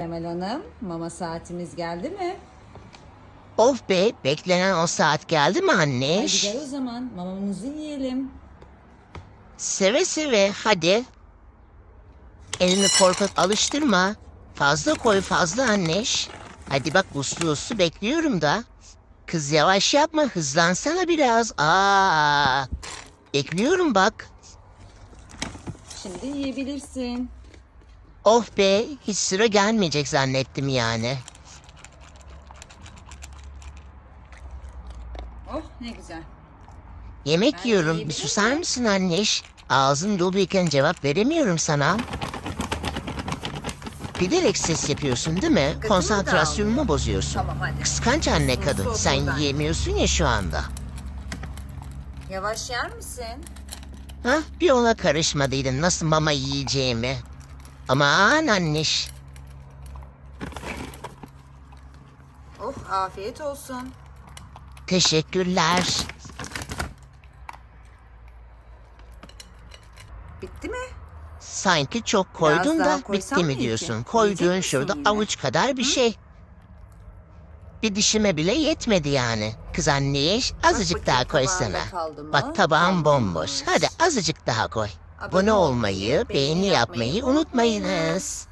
Emel Hanım, mama saatimiz geldi mi? Of be beklenen o saat geldi mi Hadi anneş? gel o zaman, mamamızı yiyelim. Seve seve hadi. Elini korkut alıştırma. Fazla koy fazla anneş. Hadi bak uslu uslu bekliyorum da. Kız yavaş yapma hızlansana biraz. Aa, bekliyorum bak. Şimdi yiyebilirsin. Of be hiç sıra gelmeyecek zannettim yani. Oh ne güzel. Yemek Ben yiyorum. Bir yiyebilir susar miyim? mısın anneş? Ağzın doluyken cevap veremiyorum sana. Bilerek ses yapıyorsun değil mi? Dikkatimi Konsantrasyonumu bozuyorsun. Tamam hadi. Kıskanç anne Sus, kadın. sus, Sen ben. yiyemiyorsun ya şu anda. Yavaş yer misin? Ha? Bir ona karışmadıydın nasıl mama yiyeceğimi. Aman anneş. Oh afiyet olsun. Teşekkürler. Bitti mi? Sanki çok koydun daha da koysam bitti mi mı ki? diyorsun? Koyduğun Yiyecek misin şurada yine? avuç kadar bir şey. Bir dişime bile yetmedi yani. Kız anneş azıcık bakayım daha tabağında koysana. kaldı mı? Bak tabağım bomboş. Hadi azıcık daha koy. Abone olmayı, beğeni yapmayı unutmayınız.